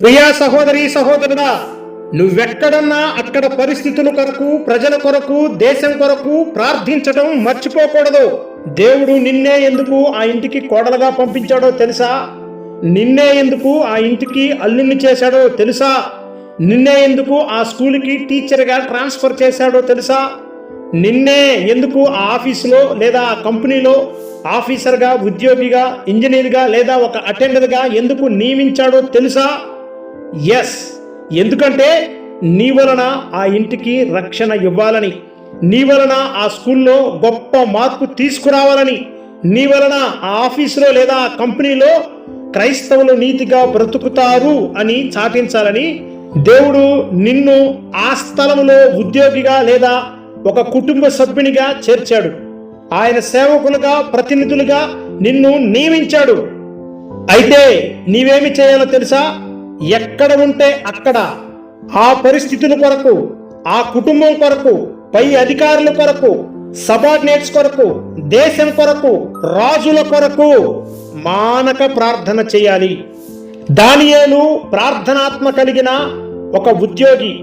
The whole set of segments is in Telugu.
ప్రియా సహోదరి సహోదరుడా నువ్వెక్కడన్నా అక్కడ పరిస్థితుల కొరకు ప్రజల కొరకు దేశం కొరకు ప్రార్థించడం మర్చిపోకూడదు. దేవుడు నిన్నే ఎందుకు ఆ ఇంటికి కోడలుగా పంపించాడో తెలుసా? నిన్నే ఎందుకు ఆ ఇంటికి అల్లుణ్ణి చేశాడో తెలుసా? నిన్నే ఎందుకు ఆ స్కూల్కి టీచర్గా ట్రాన్స్ఫర్ చేశాడో తెలుసా? నిన్నే ఎందుకు ఆ ఆఫీసులో లేదా ఆ కంపెనీలో ఆఫీసర్గా ఉద్యోగిగా ఇంజనీర్గా లేదా ఒక అటెండర్గా ఎందుకు నియమించాడో తెలుసా? ఎస్ ఎందుకంటే నీ వలన ఆ ఇంటికి రక్షణ ఇవ్వాలని నీ వలన ఆ స్కూల్లో గొప్ప మార్పు తీసుకురావాలని నీ వలన ఆ ఆఫీసులో లేదా ఆ కంపెనీలో క్రైస్తవులు నీతిగా బ్రతుకుతారు అని చాటించాలని దేవుడు నిన్ను ఆ స్థలంలో ఉద్యోగిగా లేదా ఒక కుటుంబ సభ్యునిగా చేర్చాడు. ఆయన సేవకులుగా ప్రతినిధులుగా నిన్ను నియమించాడు. అయితే నీవేమి చేయాలో తెలుసా? ఎక్కడ ఉంటే అక్కడ ఆ పరిస్థితుల కొరకు ఆ కుటుంబం కొరకు పై అధికారుల కొరకు సబార్డినేట్స్ కొరకు దేశం కొరకు రాజుల కొరకు మానక ప్రార్థన చేయాలి. దానియేలు ప్రార్థనాత్మ కలిగిన ఒక ఉద్యోగి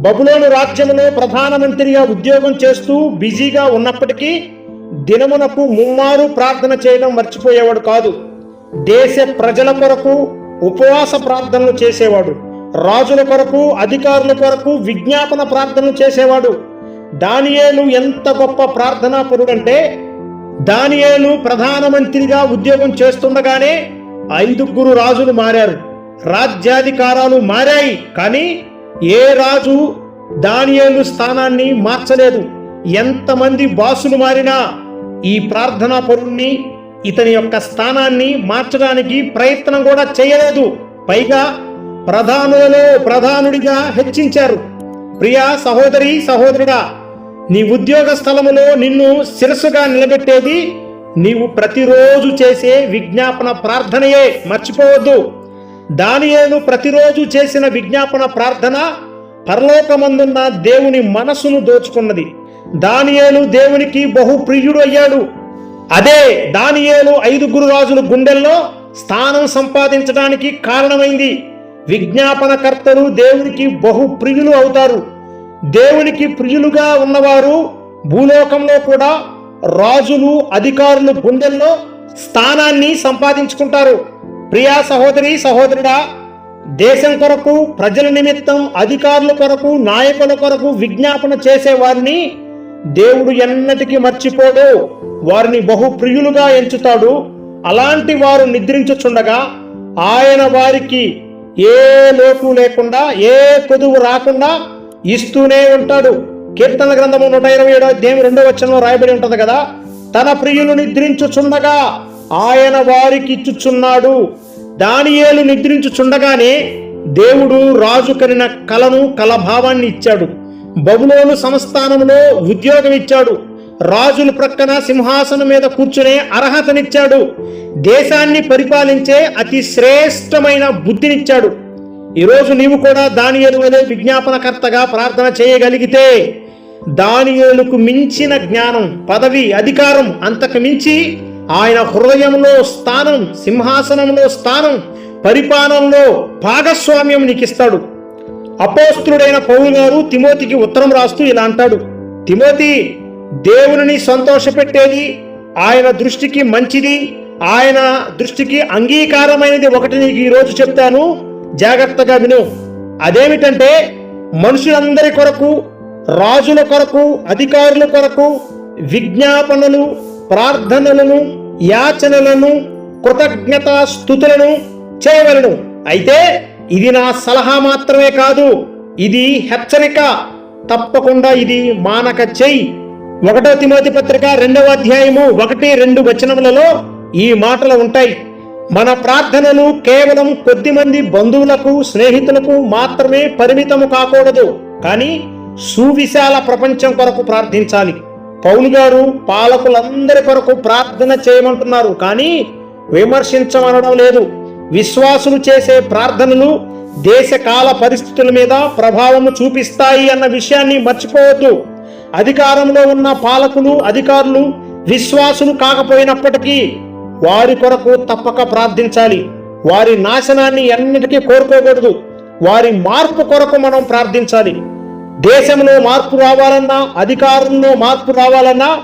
బబులోను రాజ్యంలో ప్రధానమంత్రిగా ఉద్యోగం చేస్తూ బిజీగా ఉన్నప్పటికీ దినమునకు ముమ్మారు ప్రార్థన చేయడం మర్చిపోయేవాడు కాదు. దేశ ప్రజల కొరకు ఉపవాస ప్రార్థనలు చేసేవాడు. రాజుల కొరకు అధికారుల కొరకు విజ్ఞాపన ప్రార్థనలు చేసేవాడు. దానియేలు ఎంత గొప్ప ప్రార్థనా పరుడంటే దానియేలు ప్రధానమంత్రిగా ఉద్యోగం చేస్తుండగానే ఐదుగురు రాజులు మారారు. రాజ్యాధికారాలు మారాయి కానీ ఏ రాజు దానియేలు స్థానాన్ని మార్చలేదు. ఎంతమంది బాసులు మారినా ఈ ప్రార్థనా పరుణ్ణి ఇతని యొక్క స్థానాన్ని మార్చడానికి ప్రయత్నం కూడా చేయలేదు. పైగా ప్రధానులలో ప్రధానుడిగా హెచ్చించారు. ప్రియా సహోదరి సహోదరుడా నీ ఉద్యోగ స్థలములో నిన్ను శిరస్సుగా నిలబెట్టేది నీవు ప్రతిరోజు చేసే విజ్ఞాపన ప్రార్థనయే. మర్చిపోవద్దు. దానియేను ప్రతిరోజు చేసిన విజ్ఞాపన ప్రార్థన పరలోకమందున్న దేవుని మనసును దోచుకున్నది. దానియేలు దేవునికి బహు ప్రియుడు అయ్యాడు. అదే దానియేలు ఐదుగురు రాజుల గుండెల్లో స్థానం సంపాదించడానికి కారణమైంది. విజ్ఞాపనకర్తలు దేవునికి బహు ప్రియులు అవుతారు. దేవునికి ప్రియులుగా ఉన్నవారు భూలోకంలో కూడా రాజులు అధికారులు గుండెల్లో స్థానాన్ని సంపాదించుకుంటారు. ప్రియా సహోదరి సహోదరుడా దేశం కొరకు ప్రజల నిమిత్తం అధికారుల కొరకు నాయకుల కొరకు విజ్ఞాపన చేసే వారిని దేవుడు ఎన్నటికీ మర్చిపోడు వారిని బహు ప్రియులుగా ఎంచుతాడు. అలాంటి వారు నిద్రించుచుండగా ఆయన వారికి ఏ లోటు లేకుండా ఏ కొదువు రాకుండా ఇస్తూనే ఉంటాడు. కీర్తన గ్రంథము నూట ఇరవై ఏడో దేవి రెండో వచనంలో రాయబడి ఉంటుంది కదా తన ప్రియులు నిద్రించుచుండగా ఆయన వారికి ఇచ్చుచున్నాడు. దానియేలు నిద్రించుచుండగానే దేవుడు రాజు కనిన కలను కలభావాన్ని ఇచ్చాడు. బబులోను సంస్థానంలో ఉద్యోగం ఇచ్చాడు రాజుల ప్రక్కన సింహాసనం మీద కూర్చునే అర్హతనిచ్చాడు. దేశాన్ని పరిపాలించే అతి శ్రేష్టమైన బుద్ధినిచ్చాడు. ఈరోజు నీవు కూడా దానియేలు వలె విజ్ఞాపనకర్తగా ప్రార్థన చేయగలిగితే దానియేలుకు మించిన జ్ఞానం పదవి అధికారం అంతకు మించి ఆయన హృదయంలో స్థానం సింహాసనంలో స్థానం పరిపాలనలో భాగస్వామ్యం నీకు ఇస్తాడు అపోస్తుడైన పౌలు గారు తిమోతికి ఉత్తరం రాస్తూ ఇలా అంటాడు తిమోతి దేవుని సంతోషపెట్టేది ఆయన దృష్టికి మంచిది ఆయన దృష్టికి అంగీకారమైనది ఒకటి నీకు ఈరోజు చెప్తాను జాగ్రత్తగా విను. అదేమిటంటే మనుషులందరి కొరకు రాజుల కొరకు అధికారుల కొరకు విజ్ఞాపనలు ప్రార్థనలను యాచనలను కృతజ్ఞత స్థుతులను చేయవలను. అయితే ఇది నా సలహా మాత్రమే కాదు ఇది హెచ్చరిక. తప్పకుండా ఇది మానక చెయ్యి ఒకటో తిమోతి పత్రిక రెండవ అధ్యాయము ఒకటి రెండు వచనములలో ఈ మాటలు ఉంటాయి. మన ప్రార్థనలు కేవలం కొద్దిమంది బంధువులకు స్నేహితులకు మాత్రమే పరిమితము కాకూడదు. కానీ సువిశాల ప్రపంచం కొరకు ప్రార్థించాలి. పౌలు గారు పాలకులందరి కొరకు ప్రార్థన చేయమంటున్నారు. కానీ విమర్శించమనడం లేదు. విశ్వాసులు చేసే ప్రార్థనలు దేశకాల పరిస్థితుల మీద ప్రభావము చూపిస్తాయి అన్న విషయాన్ని మర్చిపోవద్దు. అధికారంలో ఉన్న పాలకులు అధికారులు విశ్వాసులు కాకపోయినప్పటికీ వారి కొరకు తప్పక ప్రార్థించాలి. వారి నాశనాన్ని ఎన్నిటికీ కోరుకోకూడదు. వారి మార్పు కొరకు మనం ప్రార్థించాలి. దేశంలో మార్పు రావాలన్నా అధికారంలో మార్పు రావాలన్నా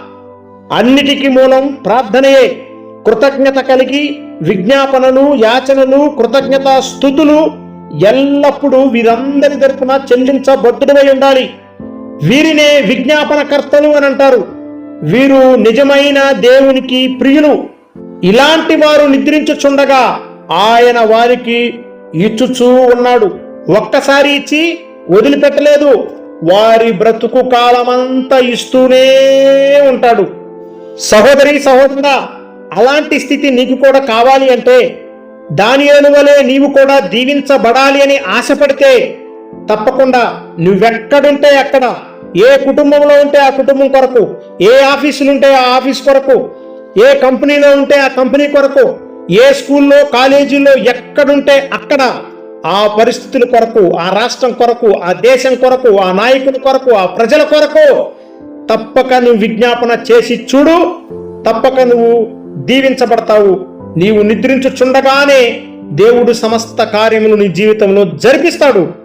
అన్నిటికీ మూలం ప్రార్థనయే. కృతజ్ఞత కలిగి విజ్ఞాపనలు యాచనలు కృతజ్ఞత స్థుతులు ఎల్లప్పుడూ వీరందరి తరపున చెల్లించబద్దుడై ఉండాలి. వీరినే విజ్ఞాపనకర్తలు అని అంటారు. వీరు నిజమైన దేవునికి ప్రియులు. ఇలాంటి వారు నిద్రించుచుండగా ఆయన వారికి ఇచ్చుచూ ఉన్నాడు. ఒక్కసారి ఇచ్చి వదిలిపెట్టలేదు. వారి బ్రతుకు కాలమంతా ఇస్తూనే ఉంటాడు. సహోదరి సహోదరుడా అలాంటి స్థితి నీకు కూడా కావాలి అంటే దాని వలె నీవు కూడా దీవించబడాలి అని ఆశపడితే తప్పకుండా నువ్వెక్కడుంటే అక్కడ ఏ కుటుంబంలో ఉంటే ఆ కుటుంబం కొరకు ఏ ఆఫీసులు ఉంటే ఆ ఆఫీస్ కొరకు ఏ కంపెనీలో ఉంటే ఆ కంపెనీ కొరకు ఏ స్కూల్లో కాలేజీలో ఎక్కడుంటే అక్కడ ఆ పరిస్థితుల కొరకు ఆ రాష్ట్రం కొరకు ఆ దేశం కొరకు ఆ నాయకుల కొరకు ఆ ప్రజల కొరకు తప్పక నువ్వు విజ్ఞాపన చేసి చూడు తప్పక నువ్వు దీవించబడతావు. నీవు నిద్రించుచుండగానే దేవుడు సమస్త కార్యములు నీ జీవితంలో జరిపిస్తాడు.